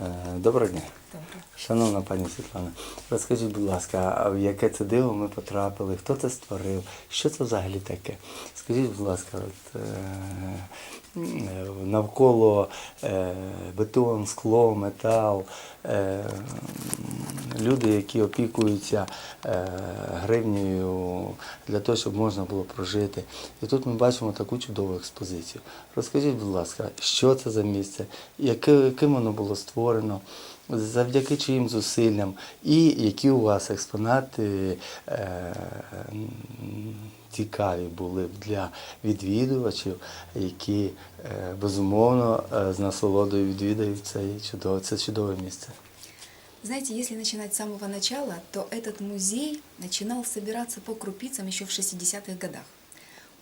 Е, Доброго дня. Шановна пані Світлана, розкажіть, будь ласка, в яке це диво ми потрапили? Хто це створив? Що це взагалі таке? Скажіть, будь ласка, от, е, навколо е, бетон, скло, метал, е, люди, які опікуються е, гривнею для того, щоб можна було прожити. І тут ми бачимо таку чудову експозицію. Розкажіть, будь ласка, що це за місце, яке, ким воно було створено, завдяки чиїм зусиллям, і які у вас експонати е, цікаві були б для відвідувачів, які е, безумовно е, з насолодою відвідають цей чудове, це чудове місце. Знаете, если начинать с самого начала, то этот музей начинал собираться по крупицам еще в 60-х годах.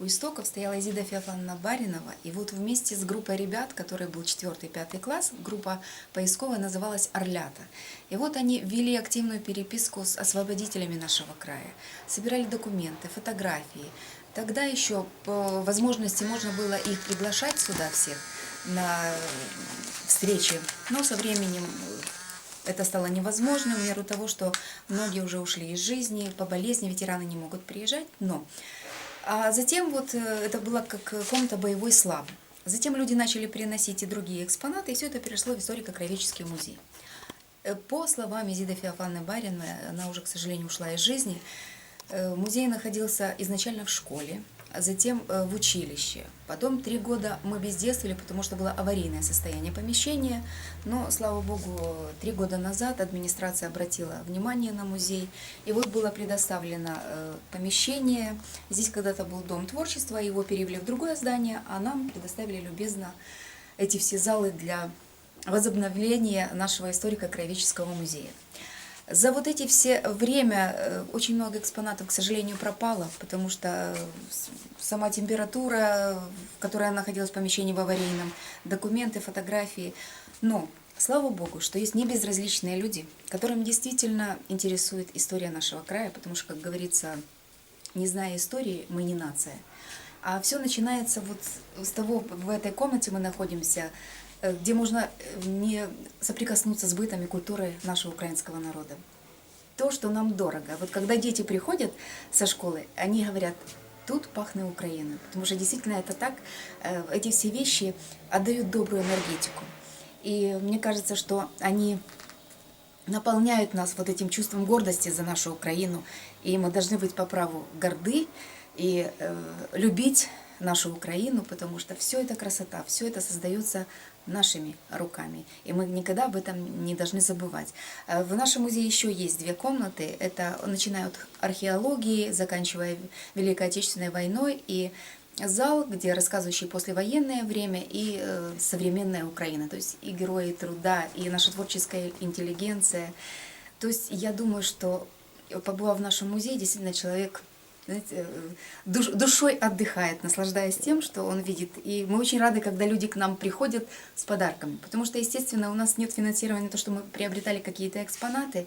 У истоков стояла Изида Феофановна Баринова, и вот вместе с группой ребят, который был 4-5 класс, группа поисковая называлась «Орлята». И вот они вели активную переписку с освободителями нашего края, собирали документы, фотографии. Тогда еще по возможности можно было их приглашать сюда всех на встречи, но со временем это стало невозможно в меру того, что многие уже ушли из жизни, по болезни ветераны не могут приезжать, но а затем вот э, это было как э, комната боевой славы. Затем люди начали приносить и другие экспонаты, и все это перешло в историко-краеведческий музей. Э, По словам Изиды Феофаны Барина, она уже, к сожалению, ушла из жизни, музей находился изначально в школе, затем э, в училище. Потом три года мы бездействовали, потому что было аварийное состояние помещения. Но, слава богу, три года назад администрация обратила внимание на музей. И вот было предоставлено э, помещение. Здесь когда-то был дом творчества, его перевели в другое здание, а нам предоставили любезно эти все залы для возобновления нашего историко-краеведческого музея. За вот эти все время э, очень много экспонатов, к сожалению, пропало, потому что э, сама температура, которая находилась в помещении в аварийном, документы, фотографии. Но слава богу, что есть небезразличные люди, которым действительно интересует история нашего края, потому что, как говорится, не зная истории, мы не нация. А все начинается вот с того, в этой комнате мы находимся, где можно э, не соприкоснуться с бытом и культурой нашего украинского народа. То, что нам дорого. Вот когда дети приходят со школы, они говорят, тут пахнет Украина. Потому что действительно это так, э, эти все вещи отдают добрую энергетику. И мне кажется, что они наполняют нас вот этим чувством гордости за нашу Украину. И мы должны быть по праву горды и э, любить нашу Украину, потому что все это красота, все это создается нашими руками. И мы никогда об этом не должны забывать. Э, В нашем музее еще есть две комнаты. Это начиная от археологии, заканчивая Великой Отечественной войной и зал, где рассказывающий послевоенное время и э, современная Украина, то есть и герои труда, и наша творческая интеллигенция. То есть я думаю, что побывав в нашем музее, действительно человек знаете, э, душ- душой отдыхает, наслаждаясь тем, что он видит. И мы очень рады, когда люди к нам приходят с подарками, потому что, естественно, у нас нет финансирования на то, что мы приобретали какие-то экспонаты,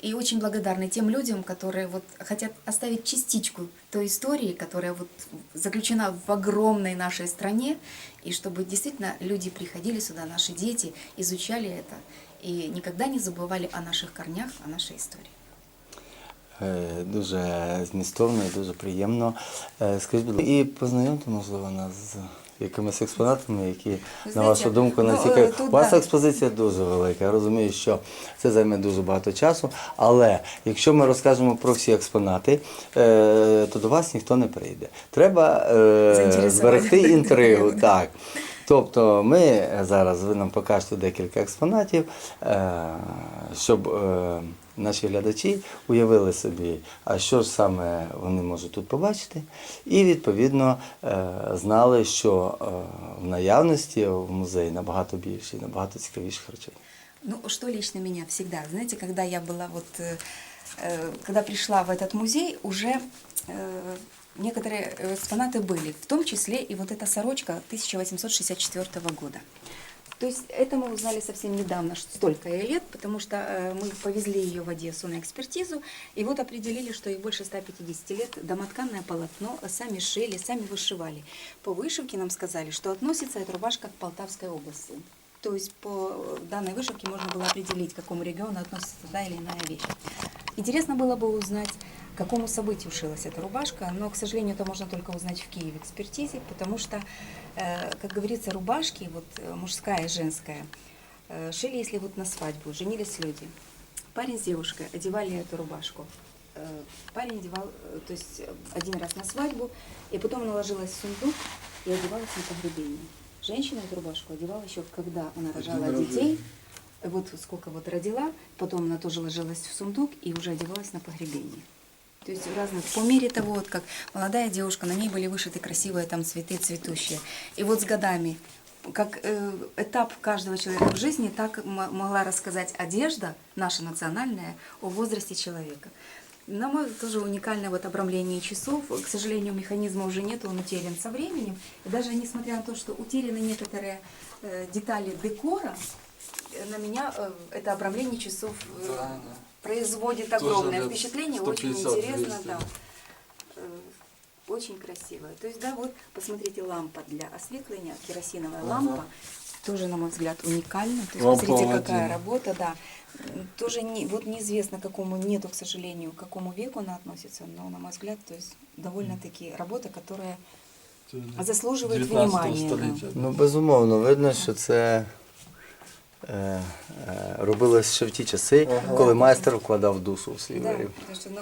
и очень благодарны тем людям, которые вот хотят оставить частичку той истории, которая вот заключена в огромной нашей стране, и чтобы действительно люди приходили сюда, наши дети, изучали это, и никогда не забывали о наших корнях, о нашей истории. Е, Дуже змістовно і дуже приємно. Е, Скажіть, будь ласка, і познайомте, можливо, нас з якимись експонатами, які, на вашу думку, ну, настільки. е, У вас да. експозиція дуже велика. Я розумію, що це займе дуже багато часу. Але якщо ми розкажемо про всі експонати, то до вас ніхто не прийде. Треба зберегти інтригу. Так. Тобто ми зараз ви нам покажете декілька експонатів, е, щоб е, наші глядачі уявили собі, а що ж саме вони можуть тут побачити, і відповідно е, знали, що е, в наявності в музеї набагато більше, і набагато цікавіших речей. Ну, что лично меня всегда, знаете, когда я была вот, э, э, когда пришла в этот музей, уже э, некоторые экспонаты были, в том числе и вот эта сорочка 1864 года. То есть это мы узнали совсем недавно, столько ей лет, потому что э, мы повезли ее в Одессу на экспертизу, и вот определили, что ей больше 150 лет, домотканное полотно, сами шили, сами вышивали. По вышивке нам сказали, что относится эта рубашка к Полтавской области. То есть по данной вышивке можно было определить, к какому региону относится та или иная вещь. Интересно было бы узнать, к какому событию шилась эта рубашка, но, к сожалению, это можно только узнать в Киеве экспертизе, потому что, э, как говорится, рубашки, вот э, мужская и женская, э, шили, если вот на свадьбу, женились люди. Парень с девушкой одевали эту рубашку. Парень одевал, то есть один раз на свадьбу, и потом она ложилась в сундук и одевалась на погребение. Женщина эту рубашку одевала еще, когда она рожала детей, вот сколько вот родила, потом она тоже ложилась в сундук и уже одевалась на погребение. То есть разных, по мере того, вот как молодая девушка, на ней были вышиты красивые там цветы цветущие. И вот с годами, как э, этап каждого человека в жизни, так могла рассказать одежда, наша национальная, о возрасте человека. На мой тоже уникальное вот обрамление часов. К сожалению, механизма уже нет, он утерян со временем. И даже несмотря на то, что утеряны некоторые э, детали декора, э, на меня э, это обрамление часов э, Да, да. Производит Тоже огромное лет впечатление, очень 150-200, интересно, да. да. Э, Очень красивая. То есть, да, вот, посмотрите, лампа для осветления, керосиновая Ага. лампа, тоже, на мой взгляд, уникальна. То есть, Лампа посмотрите, какая работа, да. Тоже не, вот неизвестно, к какому нету, к сожалению, к какому веку она относится, но, на мой взгляд, то есть, довольно-таки работа, которая заслуживает 19 внимания, да. Ну, безумовно, видно, що це робилось ще в ті часи, Ага. коли майстер вкладав душу в свій Да, виріб. потому что, ну,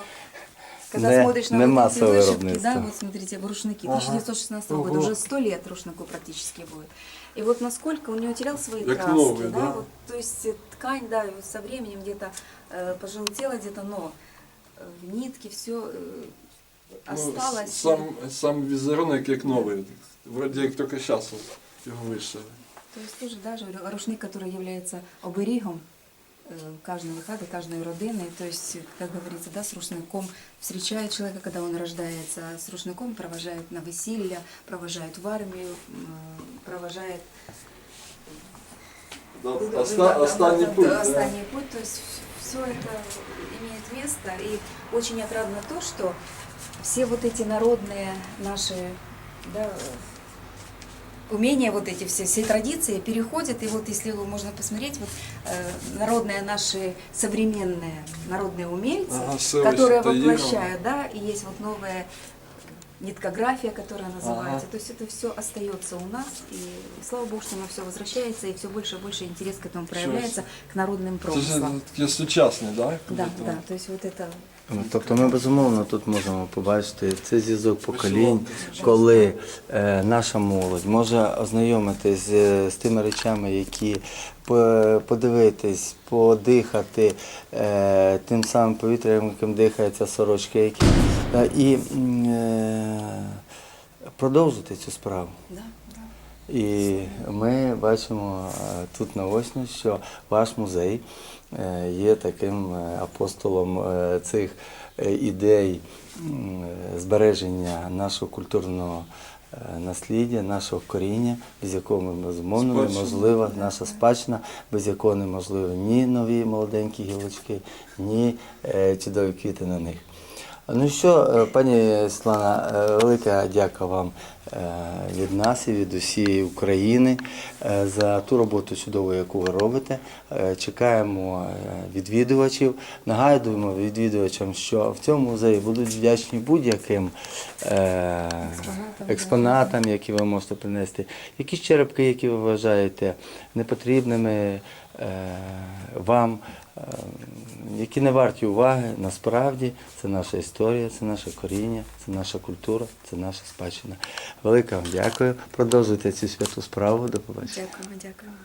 когда Не- смотришь на не вот эти массовое вышивки, виробництво. да, вот смотрите, рушники, Ага. 1916 года, Ого. уже 100 лет рушнику практически будет. И вот насколько он не утерял свои Как краски, новый, да, да. вот, то есть э, ткань, да, и вот со временем где-то э, пожелтела где-то, но э, в нитке все Ну, осталось. Сам, сам візерунок як новий. Вроді як тільки зараз його вишили. То есть тоже даже рушник, который является оберегом э, каждого хаты, каждой родины. То есть, как говорится, да, с рушником встречают человека, когда он рождается, а с рушником провожают на веселье, провожают в армию, м, провожают Да, да, оста- да, останній да, путь. да, останній путь. То есть все это имеет место. И очень отрадно то, что все вот эти народные наши да, умения, вот эти все, все традиции переходят. И вот если можно посмотреть, вот э, народные наши современные народные умельцы, Ага, которые воплощают, да, и есть вот новая ниткография, которая называется. Ага. То есть это все остается у нас, и слава богу, что оно все возвращается, и все больше и больше интерес к этому проявляется, к народным Це ж промыслам. таке сучасне, так? Да, да, то есть вот это Тобто ми безумовно тут можемо побачити цей зв'язок поколінь, коли е, наша молодь може ознайомитись з, з тими речами, які подивитись, подихати е, тим самим повітрям, яким дихається сорочка, які, е, і е, продовжити цю справу. І ми бачимо е, тут наочно, що ваш музей е, є таким е, апостолом е, цих е, ідей е, збереження нашого культурного е, насліддя, нашого коріння, без якого ми, безумовно неможлива наша спадщина, без якого неможливо ні нові молоденькі гілочки, ні е, чудові квіти на них. Ну що, е, пані Світлана, е, велика дяка вам е, від нас і від усієї України за ту роботу чудову, яку ви робите. Чекаємо відвідувачів. Нагадуємо відвідувачам, що в цьому музеї будуть вдячні будь-яким експонатам, які ви можете принести. Якісь черепки, які ви вважаєте непотрібними вам, е, які не варті уваги, насправді це наша історія, це наше коріння, це наша культура, це наша спадщина. Велика вам дякую. Продовжуйте цю святу справу. До побачення. Дякуємо, дякуємо.